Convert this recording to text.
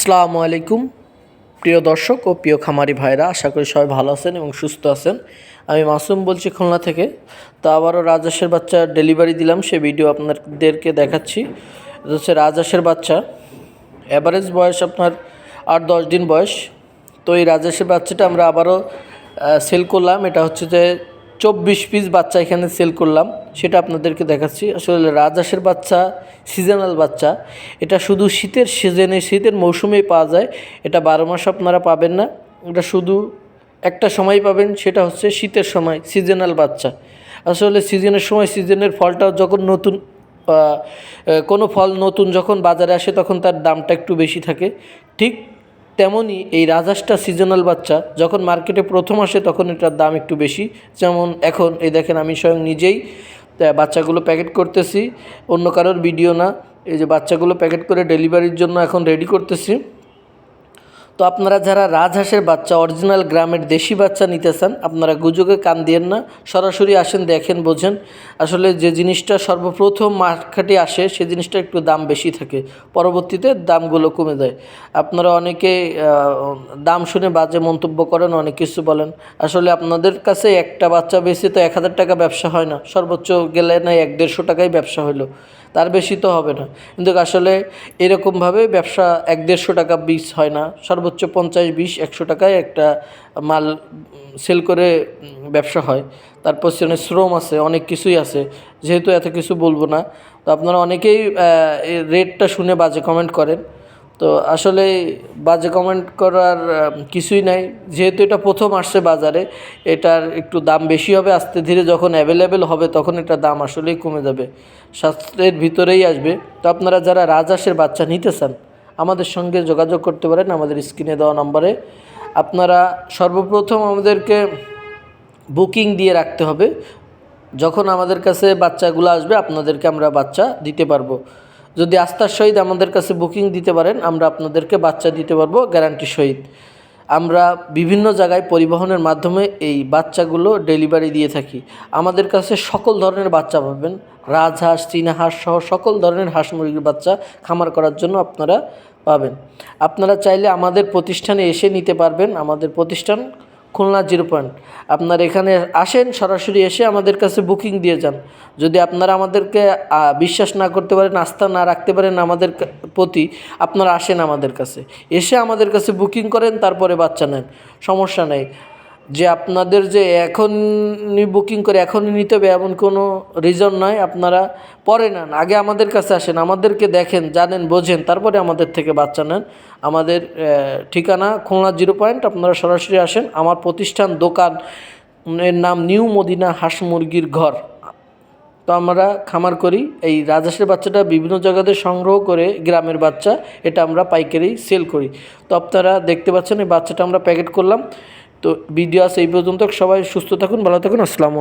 আসসালামু আলাইকুম, প্রিয় দর্শক ও প্রিয় খামারি ভাইরা, আশা করি সবাই ভালো আছেন এবং সুস্থ আছেন। আমি মাসুম বলছি খুলনা থেকে। তো আবারও রাজহাঁসের বাচ্চা ডেলিভারি দিলাম, সে ভিডিও আপনাদেরকে দেখাচ্ছি। হচ্ছে রাজহাঁসের বাচ্চা। অ্যাভারেজ বয়স আপনার আট দশ দিন বয়স। তো এই রাজহাঁসের বাচ্চাটা আমরা আবারও সেল করলাম। এটা হচ্ছে যে চব্বিশ পিস বাচ্চা এখানে সেল করলাম। সেটা আপনাদেরকে দেখাচ্ছি। আসলে রাজহাঁসের বাচ্চা সিজনাল বাচ্চা। এটা শুধু শীতের সিজনে শীতের মৌসুমেই পাওয়া যায়। এটা বারো মাস আপনারা পাবেন না। এটা শুধু একটা সময় পাবেন, সেটা হচ্ছে শীতের সময় সিজনাল বাচ্চা। আসলে সিজনের সময় সিজনের ফলটা যখন নতুন কোনো ফল নতুন যখন বাজারে আসে, তখন তার দামটা একটু বেশি থাকে। ঠিক তেমনই এই রাজাসটা সিজনাল বাচ্চা, যখন মার্কেটে প্রথম আসে তখন এটার দাম একটু বেশি। যেমন এখন, এই দেখেন আমি স্বয়ং নিজেই বাচ্চাগুলো প্যাকেট করতেছি, অন্য কারোর ভিডিও না, এই যে বাচ্চাগুলো প্যাকেট করে ডেলিভারির জন্য এখন রেডি করতেছি। তো আপনারা যারা রাজহাঁসের বাচ্চা অরিজিনাল গ্রামের দেশি বাচ্চা নিতে চান আপনারা গুজবে কান দিয়েন না, সরাসরি আসেন, দেখেন, বোঝেন। আসলে যে জিনিসটা সর্বপ্রথম মার্কেটে আসে, সে জিনিসটা একটু দাম বেশি থাকে। পরবর্তীতে দামগুলো কমে যায়। আপনারা অনেকে দাম শুনে বাজে মন্তব্য করেন, অনেক কিছু বলেন। আসলে আপনাদের কাছে একটা বাচ্চা বেশি তো এক হাজার টাকা ব্যবসা হয় না। সর্বোচ্চ গেলে না এক দেড়শো টাকাই ব্যবসা হলো তার বেশি তো হবে না। কিন্তু আসলে এরকমভাবে ব্যবসা এক দেড়শো টাকা বিষ হয় না। সর্বোচ্চ পঞ্চাশ, বিশ, একশো টাকায় একটা মাল সেল করে ব্যবসা হয়। তার পেছনে শ্রম আছে, অনেক কিছুই আছে। যেহেতু এত কিছু বলব না, তো আপনারা অনেকেই রেটটা শুনে বাজে কমেন্ট করেন। তো আসলে বাজে কমেন্ট করার কিছুই নাই। যেহেতু এটা প্রথম আসছে বাজারে, এটার একটু দাম বেশি হবে। আস্তে ধীরে যখন অ্যাভেলেবেল হবে, তখন এটার দাম আসলেই কমে যাবে। স্বাস্থ্যের ভিতরেই আসবে। তো আপনারা যারা রাজহাঁসের বাচ্চা নিতে চান, আমাদের সঙ্গে যোগাযোগ করতে পারেন। আমাদের স্ক্রিনে দেওয়া নম্বরে। আপনারা সর্বপ্রথম আমাদেরকে বুকিং দিয়ে রাখতে হবে। যখন আমাদের কাছে বাচ্চাগুলো আসবে, আপনাদেরকে আমরা বাচ্চা দিতে পারব। যদি আস্থার সহিত আমাদের কাছে বুকিং দিতে পারেন, আমরা আপনাদেরকে বাচ্চা দিতে পারব গ্যারান্টি সহিত। আমরা বিভিন্ন জায়গায় পরিবহনের মাধ্যমে এই বাচ্চাগুলো ডেলিভারি দিয়ে থাকি। আমাদের কাছে সকল ধরনের বাচ্চা পাবেন। রাজহাঁস চীনা হাঁস সহ সকল ধরনের হাঁস মুরগির বাচ্চা খামার করার জন্য আপনারা পাবেন। আপনারা চাইলে আমাদের প্রতিষ্ঠানে এসে নিতে পারবেন। আমাদের প্রতিষ্ঠান খুলনা জিরো পয়েন্ট। আপনার এখানে আসেন, সরাসরি এসে আমাদের কাছে বুকিং দিয়ে যান। যদি আপনারা আমাদেরকে বিশ্বাস না করতে পারেন, আস্থা না রাখতে পারেন আমাদের প্রতি, আপনারা আসেন আমাদের কাছে। এসে আমাদের কাছে বুকিং করেন, তারপরে বাচ্চা নেন। সমস্যা নেই। যে আপনাদের যে এখনই বুকিং করে এখনই নিতে হবে এমন কোনো রিজন নয় আপনারা পরে নেন, আগে আমাদের কাছে আসেন, আমাদেরকে দেখেন, জানেন, বোঝেন, তারপরে আমাদের থেকে বাচ্চা নেন। আমাদের ঠিকানা খুলনা জিরো পয়েন্ট আপনারা সরাসরি আসেন, আমার প্রতিষ্ঠান দোকান, এর নাম নিউ মদিনা হাঁস মুরগির ঘর। তো আমরা খামার করি, এই রাজহাঁসের বাচ্চাটা বিভিন্ন জায়গাতে সংগ্রহ করে গ্রামের বাচ্চা, এটা আমরা পাইকারি সেল করি। তো আপনারা দেখতে পাচ্ছেন, এই বাচ্চাটা আমরা প্যাকেট করলাম। তো ভিডিও আছে এই পর্যন্ত। সবাই সুস্থ থাকুন ভালো থাকুন। আসসালামু